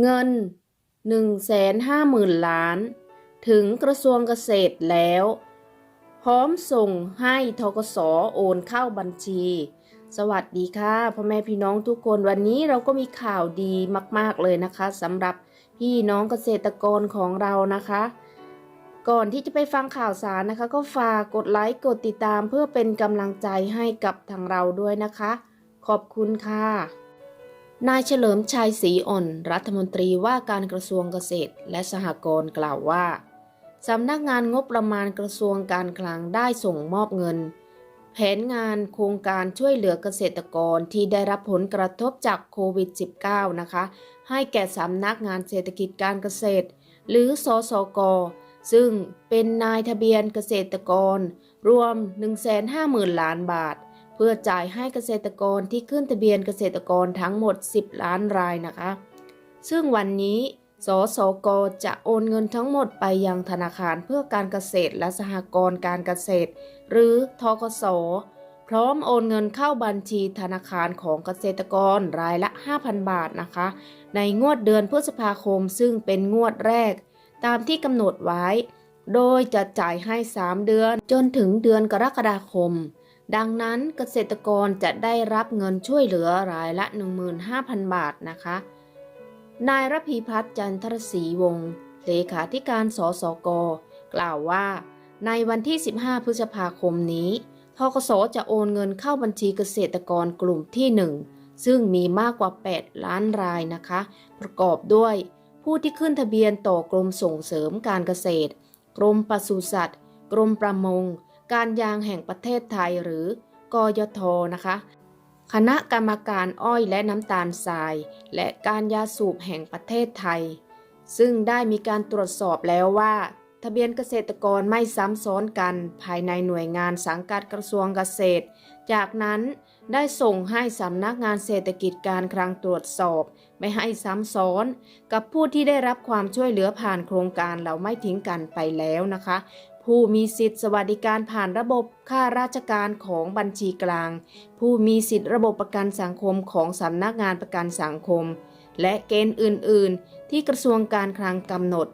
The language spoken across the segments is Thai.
เงิน 150,000 ล้าน ถึงกระทรวงเกษตรแล้ว พร้อมส่งให้ทกสโอนเข้าบัญชี สวัสดีค่ะพ่อแม่พี่น้องทุกคนวันนี้เราก็มีข่าวดีมากๆเลยนะคะสำหรับพี่น้องเกษตรกรของเรานะคะ ก่อนที่จะไปฟังข่าวสารนะคะ ก็ฝากกดไลค์กดติดตามเพื่อเป็นกำลังใจให้กับทางเราด้วยนะคะ ขอบคุณค่ะ นายเฉลิมชัยศรีอ่อน รัฐมนตรีว่าการกระทรวงเกษตรและสหกรณ์กล่าวว่า สำนักงานงบประมาณกระทรวงการคลังได้ส่งมอบเงิน แผนงานโครงการช่วยเหลือเกษตรกรที่ได้รับผลกระทบจากโควิด -19 นะคะ ให้แก่สำนักงานเศรษฐกิจการเกษตร หรือสสก ซึ่งเป็นนายทะเบียนเกษตรกร รวม 150,000 ล้านบาท พื่อจ่ายให้เกษตรกรที่ขึ้นทะเบียนเกษตรกรทั้งหมด 10 ล้านรายนะคะ ซึ่งวันนี้ สสก จะโอนเงินทั้งหมดไปยังธนาคารเพื่อการเกษตรและสหกรณ์การเกษตร หรือทกส พร้อมโอนเงินเข้าบัญชีธนาคารของเกษตรกรรายละ 5,000 บาทนะคะ ในงวดเดือนพฤษภาคมซึ่งเป็นงวดแรก ตามที่กำหนดไว้ โดยจะจ่ายให้ 3 เดือนจนถึงเดือนกรกฎาคม ดังนั้นเกษตรกรจะได้รับเงินช่วยเหลือรายละ 15,000 บาทนะคะ นายรพีพัฒน์จันทรศรีวงศ์เลขาธิการสสก กล่าวว่า ในวันที่ 15 พฤษภาคมนี้ทกสจะโอนเงินเข้าบัญชีเกษตรกรกลุ่มที่ 1 ซึ่งมีมากกว่า 8 ล้านรายนะคะ ประกอบด้วย ผู้ที่ขึ้นทะเบียนต่อกรมส่งเสริมการเกษตร กรมปศุสัตว์ กรมประมง การยางแห่งประเทศไทยหรือกยทนะคะ คณะกรรมการอ้อยและน้ำตาลทราย และการยาสูบแห่งประเทศไทย ซึ่งได้มีการตรวจสอบแล้วว่า ทะเบียนเกษตรกรไม่ซ้ำซ้อนกันภายในหน่วยงานสังกัดกระทรวงเกษตร จากนั้นได้ส่งให้สำนักงานเศรษฐกิจการคลังตรวจสอบ ไม่ให้ซ้ำซ้อน กับผู้ที่ได้รับความช่วยเหลือผ่านโครงการเราไม่ทิ้งกันไปแล้วนะคะ ผู้มีสิทธิสวัสดิการผ่านระบบค่าราชการของบัญชีกลาง ผู้มีสิทธิระบบประกันสังคมของสำนักงานประกันสังคม และเกณฑ์อื่น ๆ ที่กระทรวงการคลังกำหนด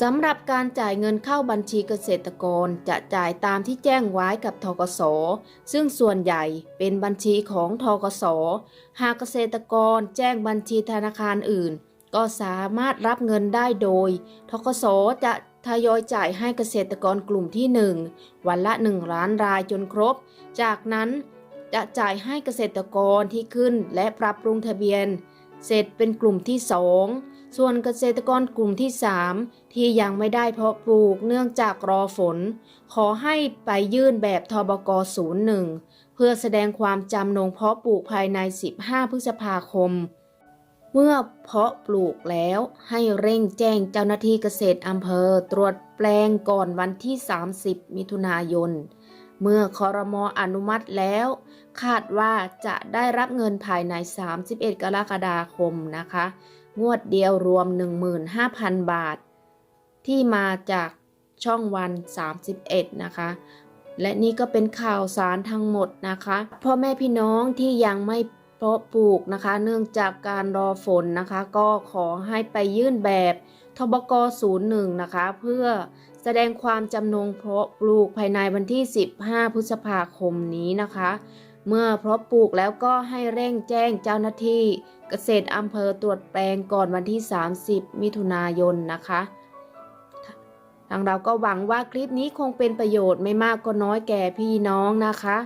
สำหรับการจ่ายเงินเข้าบัญชีเกษตรกรจะจ่ายตามที่แจ้งไว้กับทกส ซึ่งส่วนใหญ่เป็นบัญชีของทกส หากเกษตรกรแจ้งบัญชีธนาคารอื่น ก็สามารถรับเงินได้โดย ทกสจะ ทยอยจ่ายให้เกษตรกรกลุ่มที่ 1 วันละ 1 ล้านรายจนครบ จากนั้นจะจ่ายให้เกษตรกรที่ขึ้นและปรับปรุงทะเบียน เสร็จเป็นกลุ่มที่ 2 ส่วนเกษตรกรกลุ่มที่ 3 ที่ยังไม่ได้เพาะปลูกเนื่องจากรอฝน ขอให้ไปยื่นแบบทบก 01 เพื่อแสดงความจำนงเพาะปลูกภายใน 15 พฤษภาคม เมื่อเพาะปลูกแล้วให้เร่งแจ้งเจ้าหน้าที่เกษตรอำเภอ ตรวจแปลงก่อนวันที่ 30 มิถุนายน เมื่อคอรมออนุมัติแล้ว คาดว่าจะได้รับเงินภายใน 31 กรกฎาคมนะคะ งวดเดียวรวม 15,000 บาท ที่มาจากช่องวัน 31 นะคะและนี่ก็เป็นข่าวสารทั้งหมดนะคะ พ่อแม่พี่น้องที่ยังไม่ เพราะปลูกนะคะ เนื่องจากการรอฝนนะคะ ก็ขอให้ไปยื่นแบบทบก01นะคะ เพื่อแสดงความจำนงเพาะปลูกภายในวันที่ 15 พฤษภาคมนี้นะคะ เมื่อเพาะปลูกแล้วก็ให้เร่งแจ้งเจ้าหน้าที่เกษตรอำเภอตรวจแปลงก่อนวันที่ 30 มิถุนายนนะคะ ทางเราก็หวังว่าคลิปนี้คงเป็นประโยชน์ไม่มากก็น้อยแก่พี่น้องนะคะ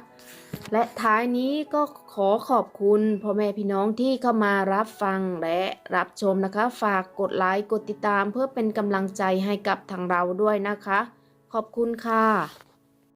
และท้ายนี้ก็ขอขอบคุณพ่อแม่พี่น้องที่เข้ามารับฟังและรับชมนะคะ ฝากกดไลค์กดติดตามเพื่อเป็นกำลังใจให้กับทางเราด้วยนะคะ ขอบคุณค่ะ